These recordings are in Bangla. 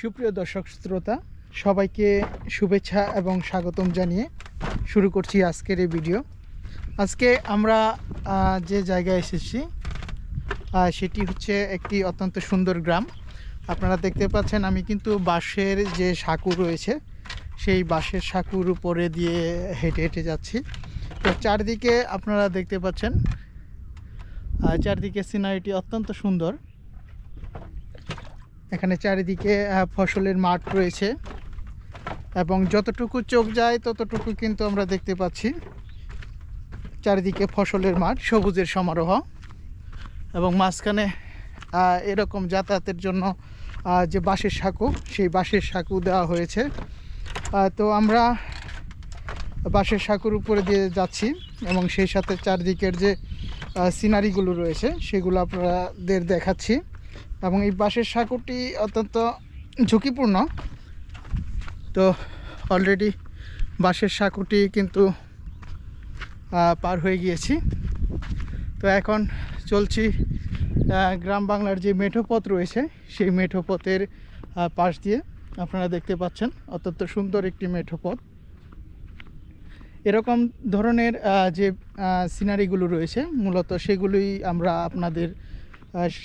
সুপ্রিয় দর্শক, শ্রোতা, সবাইকে শুভেচ্ছা এবং স্বাগতম জানিয়ে শুরু করছি আজকের এই ভিডিও। আজকে আমরা যে জায়গায় এসেছি সেটি হচ্ছে একটি অত্যন্ত সুন্দর গ্রাম। আপনারা দেখতে পাচ্ছেন, আমি কিন্তু বাঁশের যে সাঁকু রয়েছে, সেই বাঁশের সাঁকুর উপরে দিয়ে হেঁটে হেঁটে যাচ্ছি। তো চারদিকে আপনারা দেখতে পাচ্ছেন চারদিকে সিনারিটি অত্যন্ত সুন্দর। এখানে চারিদিকে ফসলের মাঠ রয়েছে এবং যতটুকু চোখ যায়, ততটুকু কিন্তু আমরা দেখতে পাচ্ছি। চারিদিকে ফসলের মাঠ, সবুজের সমারোহ এবং মাঝখানে এরকম যাতায়াতের জন্য যে বাঁশের সাঁকু, সেই বাঁশের সাঁকু দেওয়া হয়েছে। তো আমরা বাঁশের সাঁকুর উপরে দিয়ে যাচ্ছি এবং সেই সাথে চারদিকের যে সিনারিগুলো রয়েছে, সেগুলো আপনাদের দেখাচ্ছি। এবং এই বাঁশের সাঁকুটি অত্যন্ত ঝুঁকিপূর্ণ। তো অলরেডি বাঁশের সাঁকুটি কিন্তু পার হয়ে গিয়েছি। তো এখন চলছি গ্রাম বাংলার যে মেঠো পথ রয়েছে, সেই মেঠো পথের পাশ দিয়ে আপনারা দেখতে পাচ্ছেন অত্যন্ত সুন্দর একটি মেঠো পথ। এরকম ধরনের যে সিনারিগুলো রয়েছে, মূলত সেগুলোই আমরা আপনাদের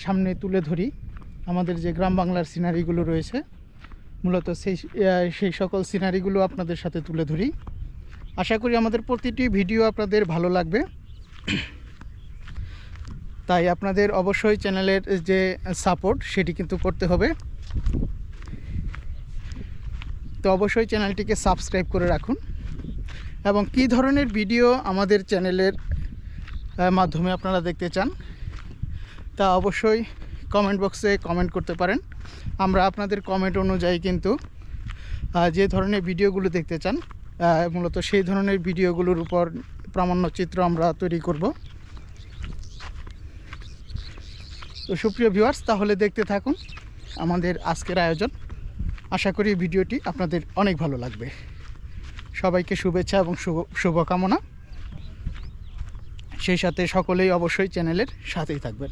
সামনে তুলে ধরি আমাদের যে গ্রাম বাংলার সিনারিগুলো রয়েছে, মূলত সেই সেই সকল সিনারিগুলো আপনাদের সাথে তুলে ধরি। আশা করি আমাদের প্রতিটি ভিডিও আপনাদের ভালো লাগবে। তাই আপনাদের অবশ্যই চ্যানেলের যে সাপোর্ট, সেটি কিন্তু করতে হবে। তো অবশ্যই চ্যানেলটিকে সাবস্ক্রাইব করে রাখুন। এবং কী ধরনের ভিডিও আমাদের চ্যানেলের মাধ্যমে আপনারা দেখতে চান তা অবশ্যই কমেন্ট বক্সে কমেন্ট করতে পারেন। আমরা আপনাদের কমেন্ট অনুযায়ী কিন্তু যে ধরনের ভিডিওগুলো দেখতে চান মূলত সেই ধরনের ভিডিওগুলোর উপর প্রামাণ্য চিত্র আমরা তৈরি করব। তো সুপ্রিয় ভিউয়ার্স তাহলে দেখতে থাকুন আমাদের আজকের আয়োজন। আশা করি ভিডিওটি আপনাদের অনেক ভালো লাগবে। সবাইকে শুভেচ্ছা এবং শুভ, শুভকামনা। সেই সাথে সকলেই অবশ্যই চ্যানেলের সাথেই থাকবেন।